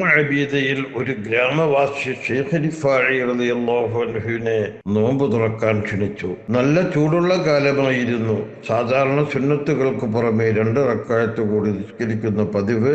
ഉമ്മ അബീദയിൽ ഒരു ഗ്രാമവാസി ഷെയ്ഖലിഫാഴിനെ നോമ്പ് തുറക്കാൻ ക്ഷണിച്ചു. നല്ല ചൂടുള്ള കാലമായിരുന്നു. സാധാരണ സുന്നത്തുകൾക്ക് പുറമെ രണ്ട് റക്കായത്ത് കൂടി നിസ്കരിക്കുന്ന പതിവ്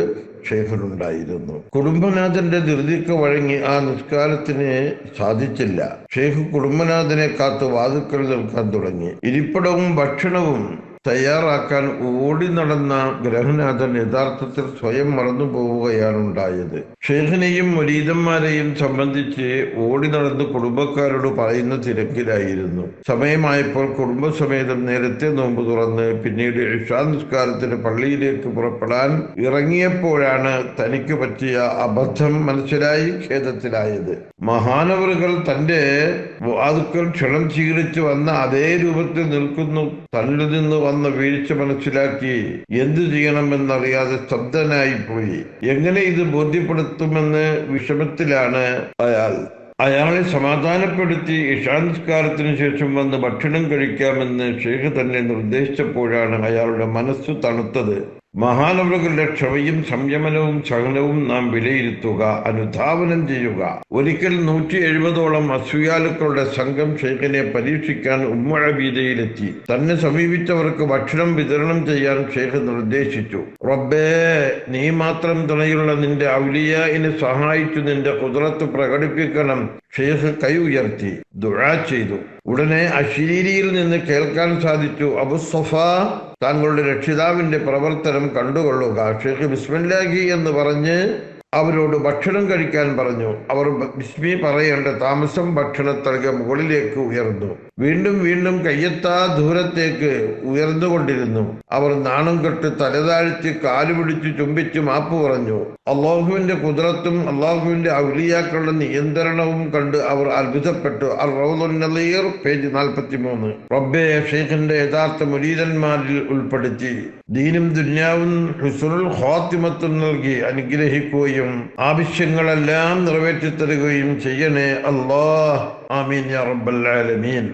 ഷെയ്ഖിനുണ്ടായിരുന്നു. കുടുംബനാഥന്റെ ധൃതിക്ക് വഴങ്ങി ആ നിസ്കാരത്തിന് സാധിച്ചില്ല. ഷെയ്ഖ് കുടുംബനാഥനെ കാത്ത് വാതുക്കൾ നിൽക്കാൻ തുടങ്ങി. ഇരിപ്പിടവും ഭക്ഷണവും തയ്യാറാക്കാൻ ഓടി നടന്ന ഗ്രഹനാഥൻ യഥാർത്ഥത്തിൽ സ്വയം മറന്നു പോവുകയാണ് ഉണ്ടായത്. ഷെയ്ഖിനെയും മുരീതന്മാരെയും സംബന്ധിച്ച് ഓടി നടന്ന് കുടുംബക്കാരോട് പറയുന്ന തിരക്കിലായിരുന്നു. സമയമായപ്പോൾ കുടുംബസമേതം നേരത്തെ നോമ്പ് തുറന്ന് പിന്നീട് ഇഷാ നിസ്കാരത്തിന് പള്ളിയിലേക്ക് പുറപ്പെടാൻ ഇറങ്ങിയപ്പോഴാണ് തനിക്ക് പറ്റിയ അബദ്ധം മനസ്സിലായി ഖേദത്തിലായത്. മഹാനവറുകൾ തന്റെ വാതുക്കൾ ക്ഷണം സ്വീകരിച്ചു വന്ന അതേ രൂപത്തിൽ നിൽക്കുന്നു. തന്നിൽ നിന്ന് വന്ന വീഴ്ച മനസ്സിലാക്കി എന്തു ചെയ്യണമെന്നറിയാതെ ശബ്ദനായി പോയി. എങ്ങനെ ഇത് ബോധ്യപ്പെടുത്തുമെന്ന് വിഷമത്തിലാണ് അയാൾ. അയാളെ സമാധാനപ്പെടുത്തി ഇഷാൻസ്കാരത്തിന് ശേഷം വന്ന് ഭക്ഷണം കഴിക്കാമെന്ന് ഷെയ്ഖ് തന്നെ നിർദ്ദേശിച്ചപ്പോഴാണ് അയാളുടെ മനസ്സ് തണുത്തത്. മഹാനവറുകളുടെ ക്ഷമയും സംയമനവും സഹനവും നാം വിലയിരുത്തുക അനുധാവനം ചെയ്യുക. ഒരിക്കൽ നൂറ്റി എഴുപതോളം അസൂയാലുക്കളുടെ സംഘം ഷെയ്ഖിനെ പരീക്ഷിക്കാൻ ഉമ്മഴബീതയിലെത്തി തന്നെ സമീപിച്ചവർക്ക് ഭക്ഷണം വിതരണം ചെയ്യാൻ ഷെയ്ഖ് നിർദ്ദേശിച്ചു. റബ്ബേ നീ മാത്രം തുണയുള്ള നിന്റെ ഔലിയായിനെ സഹായിച്ചു നിന്റെ കുതിരത്ത് പ്രകടിപ്പിക്കണം. ഷെയ്ഖ് കൈ ഉയർത്തി ദുഴ ചെയ്തു. ഉടനെ അശരീരിയിൽ നിന്ന് കേൾക്കാൻ സാധിച്ചു. അബുസഫ താങ്കളുടെ രക്ഷിതാവിന്റെ പ്രവർത്തനം കണ്ടുകൊള്ളുക. ഷെയ്ഖ് ബിസ്മില്ലാഹി എന്ന് പറഞ്ഞ് അവരോട് ഭക്ഷണം കഴിക്കാൻ പറഞ്ഞു. അവർ ബിസ്മി പറയേണ്ട താമസം ഭക്ഷണത്തളിക മുകളിലേക്ക് ഉയർന്നു. വീണ്ടും വീണ്ടും കയ്യെത്താ ദൂരത്തേക്ക് ഉയർന്നുകൊണ്ടിരുന്നു. അവർ നാണം കെട്ട് തലതാഴ്ത്തി കാലുപിടിച്ച് ചുംബിച്ച് മാപ്പ് പറഞ്ഞു. അള്ളാഹുവിന്റെ കുതിരത്തും അള്ളാഹുവിന്റെ ഔലിയാക്കളുടെ നിയന്ത്രണവും കണ്ട് അവർ അത്ഭുതപ്പെട്ടു. അൽ പേജ് നാൽപ്പത്തി മൂന്ന് റബ്ബെ ഷെയ്ഖിന്റെ യഥാർത്ഥ മുരീതന്മാരിൽ ഉൾപ്പെടുത്തി. ദീനും ദുന്യാവും ഹുസുറുൽ ഖാത്തിമത്തും നൽകി അനുഗ്രഹിക്കുകയും ആവശ്യങ്ങളെല്ലാം നിറവേറ്റി തരികയും ചെയ്യണേ അള്ളാഹ്. ആമീൻ റബ്ബൽ ആലമീൻ.